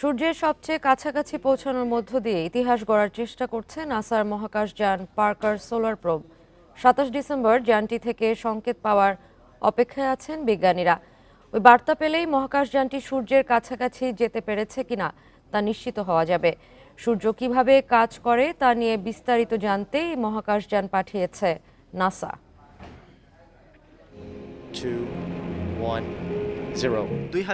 সূর্যের সবচেয়ে কাছাকাছি পৌঁছানোর মধ্য দিয়ে ইতিহাস গড়ার চেষ্টা করছে নাসার মহাকাশযান পার্কার সোলার প্রোব। সাতাশ ডিসেম্বর যানটি থেকে সংকেত পাওয়ার অপেক্ষায় আছেন বিজ্ঞানীরা। ওই বার্তা পেলেই মহাকাশযানটি সূর্যের কাছাকাছি যেতে পেরেছে কিনা তা নিশ্চিত হওয়া যাবে। সূর্য কীভাবে কাজ করে তা নিয়ে বিস্তারিত জানতেই মহাকাশযান পাঠিয়েছে নাসা। Two, one, zero. দুই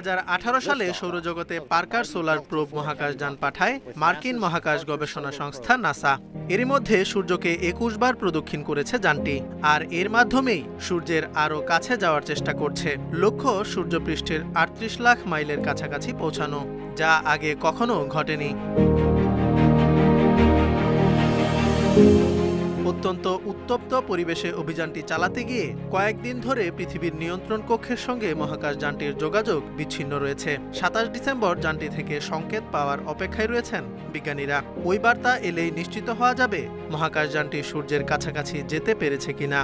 সালে সৌরজগতে পার্কার সোলার প্রোব মহাকাশযান পাঠায় মার্কিন মহাকাশ গবেষণা সংস্থা নাসা এরই মধ্যে সূর্যকে একুশ বার প্রদক্ষিণ করেছে যানটি আর এর মাধ্যমেই সূর্যের আরও কাছে যাওয়ার চেষ্টা করছে লক্ষ্য সূর্যপৃষ্ঠের আটত্রিশ লাখ মাইলের কাছাকাছি পৌঁছানো যা আগে কখনো ঘটেনি অত্যন্ত উত্তপ্ত পরিবেশে অভিযানটি চালাতে গিয়ে কয়েকদিন ধরে পৃথিবীর নিয়ন্ত্রণ কক্ষের সঙ্গে মহাকাশ যানটির যোগাযোগ বিচ্ছিন্ন রয়েছে। সাতাশ ডিসেম্বর যানটি থেকে সংকেত পাওয়ার অপেক্ষায় রয়েছেন বিজ্ঞানীরা। ওই বার্তা এলেই নিশ্চিত হওয়া যাবে মহাকাশ যানটি সূর্যের কাছাকাছি যেতে পেরেছে কিনা।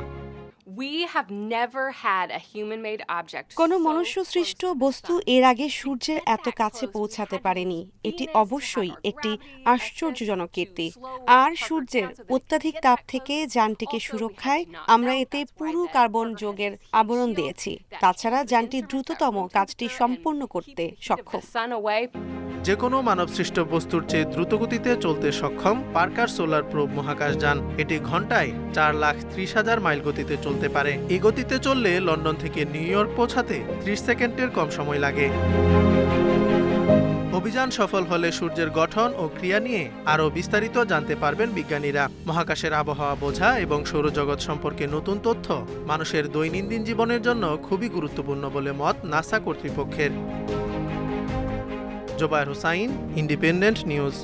কোনো so মনুষ্য সৃষ্ট close to the বস্তু এর আগে সূর্যের এত কাছে পৌঁছাতে পারেনি। এটি অবশ্যই একটি আশ্চর্যজনক কীর্তি। আর সূর্যের অত্যাধিক তাপ থেকে যানটিকে সুরক্ষায় আমরা এতে পুরো কার্বন যোগের আবরণ দিয়েছি। তাছাড়া যানটি দ্রুততম কাজটি সম্পূর্ণ করতে সক্ষম. যে কোনো মানবসৃষ্ট বস্তুর চেয়ে দ্রুতগতিতে চলতে সক্ষম পার্কার সোলার প্রোব মহাকাশযান এটি ঘন্টায় চার লাখ ত্রিশ হাজার মাইল গতিতে চলতে পারে। এই গতিতে চললে লন্ডন থেকে নিউ ইয়র্ক পৌঁছাতে ত্রিশ সেকেন্ডের কম সময় লাগে। অভিযান সফল হলে সূর্যের গঠন ও ক্রিয়া নিয়ে আরও বিস্তারিত জানতে পারবেন বিজ্ঞানীরা। মহাকাশের আবহাওয়া বোঝা এবং সৌরজগৎ সম্পর্কে নতুন তথ্য মানুষের দৈনন্দিন জীবনের জন্য খুবই গুরুত্বপূর্ণ বলে মত নাসা কর্তৃপক্ষের। Zobayer Hussain Independent News.